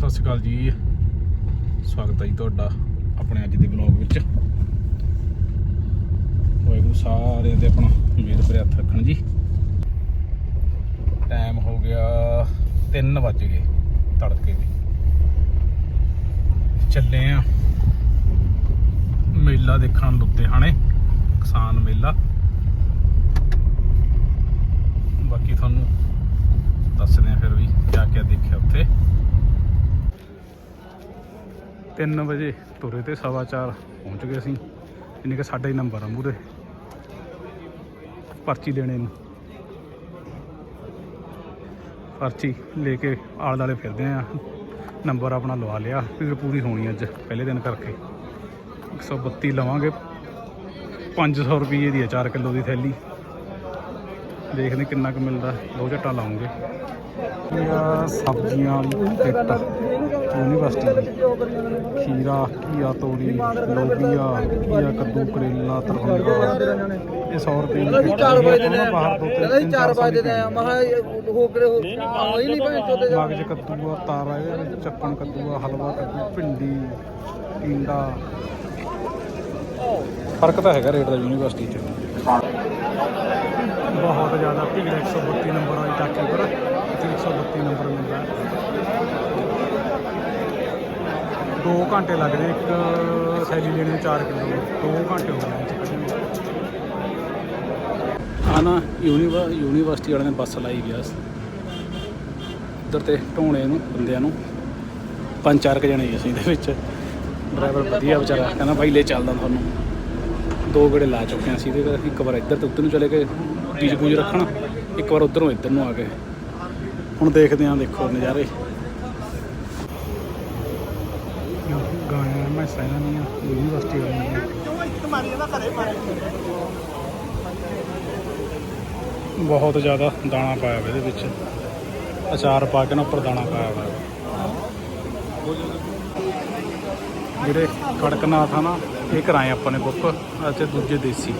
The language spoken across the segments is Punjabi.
ਸਤਿ ਸ਼੍ਰੀ ਅਕਾਲ ਜੀ। ਸਵਾਗਤ ਹੈ ਜੀ ਤੁਹਾਡਾ ਆਪਣੇ ਅੱਜ ਦੇ ਬਲੌਗ ਵਿੱਚ। ਵਾਹਿਗੁਰੂ ਸਾਰਿਆਂ ਦੇ ਆਪਣਾ ਮੇਰ ਭਰਿਆ ਹੱਥ ਰੱਖਣ ਜੀ। ਟਾਈਮ ਹੋ ਗਿਆ 3 ਵੱਜ ਗਏ ਤੜਕੇ ਦੇ। ਚੱਲੇ ਆ ਮੇਲਾ ਦੇਖਣ ਲੁੱਧਿਆਣੇ ਕਿਸਾਨ ਮੇਲਾ। ਬਾਕੀ ਤੁਹਾਨੂੰ ਦੱਸਦੇ ਆ ਫਿਰ ਵੀ ਕਿਆ ਕਿਆ ਦੇਖਿਆ ਉੱਥੇ। 3 ਵਜੇ ਤੁਰੇ ਤੇ ਸਵਾ ਚਾਰ ਪਹੁੰਚ ਗਏ ਅਸੀਂ। ਇੰਨੇ ਕਿ ਸਾਡਾ ਹੀ ਨੰਬਰ ਆ ਮੂਰੇ ਪਰਚੀ ਲੈਣੇ ਨੂੰ। ਪਰਚੀ ਲੈ ਕੇ ਆਲੇ ਦੁਆਲੇ ਫਿਰਦੇ ਆ। ਨੰਬਰ ਆਪਣਾ ਲਵਾ ਲਿਆ। ਫਿਰ ਪੂਰੀ ਹੋਣੀ ਅੱਜ, ਪਹਿਲੇ ਦਿਨ ਕਰਕੇ। 132 ਲਵਾਂਗੇ। 500 ਰੁਪਏ ਦੀ ਹੈ 4 ਕਿਲੋ ਦੀ ਥੈਲੀ। ਦੇਖਦੇ ਕਿੰਨਾ ਕੁ ਮਿਲਦਾ ਦੋ ਝੱਟਾਂ ਲਾਉਂਗੇ। ਇਹ ਸਬਜ਼ੀਆਂ ਵਾਲੀ ਯੂਨੀਵਰਸਿਟੀ ਦੀ ਖੀਰਾ ਕੀਆ ਤੋਰੀ ਲੋਬੀਆ ਕੀਆ ਕੱਦੂ ਕਰੇਲਾ ਤਰਬੂਜਾ ਇਹ 100 ਰੁਪਏ ਦੀ ਅਸੀਂ 4 ਵਜੇ ਦੇ ਆ ਬਾਹਰ ਦੋ ਕਹਿੰਦਾ ਅਸੀਂ 4 ਵਜੇ ਦੇ ਆ। ਮਹਾ ਹੋ ਕੇ ਆਈ ਨਹੀਂ ਭਾਵੇਂ ਚੋਦੇ ਮਗਜ ਕੱਦੂ ਆ ਤਾਰਾ ਇਹਦੇ ਵਿੱਚ ਚੱਪਣ ਕੱਦੂ ਆ ਹਲਵਾ ਕੱਦੂ ਭਿੰਡੀ ਟਿੰਡਾ ਫ਼ਰਕ ਤਾਂ ਹੈਗਾ ਰੇਟ ਦਾ ਯੂਨੀਵਰਸਿਟੀ 'ਚ। ਬਹੁਤ ਜ਼ਿਆਦਾ ਭੀੜ 132 ਨੰਬਰ ਵਾਲੀ ਟਾਕੀ ਪਰ ਇੱਥੇ 132 ਨੰਬਰ ਮਿਲਦਾ ਦੋ ਘੰਟੇ ਲੱਗਦੇ ਇੱਕ ਸੈਲੀ ਲੈਣ ਨੂੰ 4 ਕਿਲੋ। ਦੋ ਘੰਟੇ ਹੋ ਗਏ ਇੱਥੇ ਖੜੇ ਨੂੰ। ਆ ਨਾ ਯੂਨੀਵਰ ਯੂਨੀਵਰਸਿਟੀ ਵਾਲਿਆਂ ਨੇ ਬੱਸ ਲਾਈ ਗਿਆ ਸੀ ਉੱਧਰ ਤੇ ਢੋਣੇ ਨੂੰ, ਬੰਦਿਆਂ ਨੂੰ। ਪੰਜ ਚਾਰ ਕੁ ਜਣੇ ਅਸੀਂ ਇਹਦੇ ਵਿੱਚ। ਡਰਾਈਵਰ ਵਧੀਆ ਵਿਚਾਰਾ, ਕਹਿੰਦਾ ਬਾਈ ਲੈ ਚੱਲਦਾ ਤੁਹਾਨੂੰ। ਦੋ ਗੇੜੇ ਲਾ ਚੁੱਕੇ ਹਾਂ ਅਸੀਂ ਤੇ ਇੱਕ ਵਾਰ ਇੱਧਰ ਤੇ ਉੱਧਰ ਨੂੰ ਚਲੇ ਗਏ। ਬੀਜ ਬੂਜ ਰੱਖਣ। ਇੱਕ ਵਾਰ ਉੱਧਰੋਂ ਇੱਧਰ ਨੂੰ ਆ ਗਏ ਹੁਣ ਦੇਖਦੇ ਹਾਂ, ਦੇਖੋ ਨਜ਼ਾਰੇ। ਗਾਇਆ ਮੈਂ ਸੈਨਾ ਨਹੀਂ ਆ ਯੂਨੀਵਰਸਿਟੀ ਵਾਲੀ ਬਹੁਤ ਜ਼ਿਆਦਾ ਦਾਣਾ ਪਾਇਆ ਹੋਇਆ ਇਹਦੇ ਵਿੱਚ। ਅਚਾਰ ਪਾ ਕੇ ਨਾ ਉੱਪਰ ਦਾਣਾ ਪਾਇਆ ਹੋਇਆ ਜਿਹੜੇ ਕੜਕਨਾਥ ਆ ਨਾ, ਇਹ ਕਰਾਏ ਆਪਾਂ ਨੇ ਬੁੱਕ। ਅਤੇ ਦੂਜੇ ਦੇਸੀ।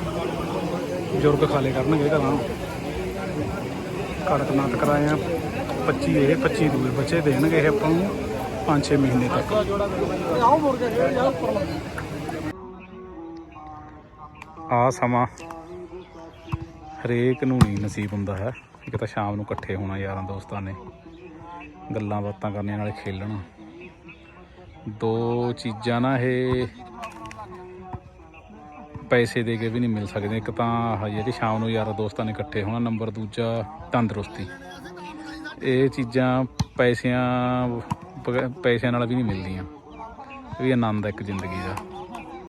ਬਜ਼ੁਰਗ ਖਾਲੇ ਕਰਨਗੇ ਘਰਾਂ ਕੜਕਨਾਥ ਕਰਾਏ ਆ 25 ਇਹ 25 ਦੂਏ ਬੱਚੇ ਦੇਣਗੇ ਇਹ ਆਪਾਂ ਨੂੰ 5-6 ਮਹੀਨੇ ਤੱਕ। ਆਓ ਮੁੜ ਕੇ ਖੇਡ ਉੱਪਰ ਆ ਸਮਾਂ ਹਰੇਕ ਨੂੰ ਨਹੀਂ ਨਸੀਬ ਹੁੰਦਾ ਹੈ। ਇੱਕ ਤਾਂ ਸ਼ਾਮ ਨੂੰ ਇਕੱਠੇ ਹੋਣਾ ਯਾਰਾਂ ਦੋਸਤਾਂ ਨੇ, ਗੱਲਾਂ ਬਾਤਾਂ ਕਰਨੀਆਂ ਨਾਲੇ ਖੇਲਣਾ। ਦੋ ਚੀਜ਼ਾਂ ਨਾ ਇਹ ਪੈਸੇ ਦੇ ਕੇ ਵੀ ਨਹੀਂ ਮਿਲ ਸਕਦੇ। ਇੱਕ ਤਾਂ ਆਹ ਜਿਹੜੀ ਸ਼ਾਮ ਨੂੰ ਯਾਰਾਂ ਦੋਸਤਾਂ ਨੇ ਇਕੱਠੇ ਹੋਣਾ, ਨੰਬਰ ਦੂਜਾ ਤੰਦਰੁਸਤੀ। ਇਹ ਚੀਜ਼ਾਂ ਪੈਸਿਆਂ ਪੈਸਿਆਂ ਨਾਲ ਵੀ ਨਹੀਂ ਮਿਲਦੀਆਂ। ਇਹ ਵੀ ਆਨੰਦ ਹੈ ਇੱਕ ਜ਼ਿੰਦਗੀ ਦਾ।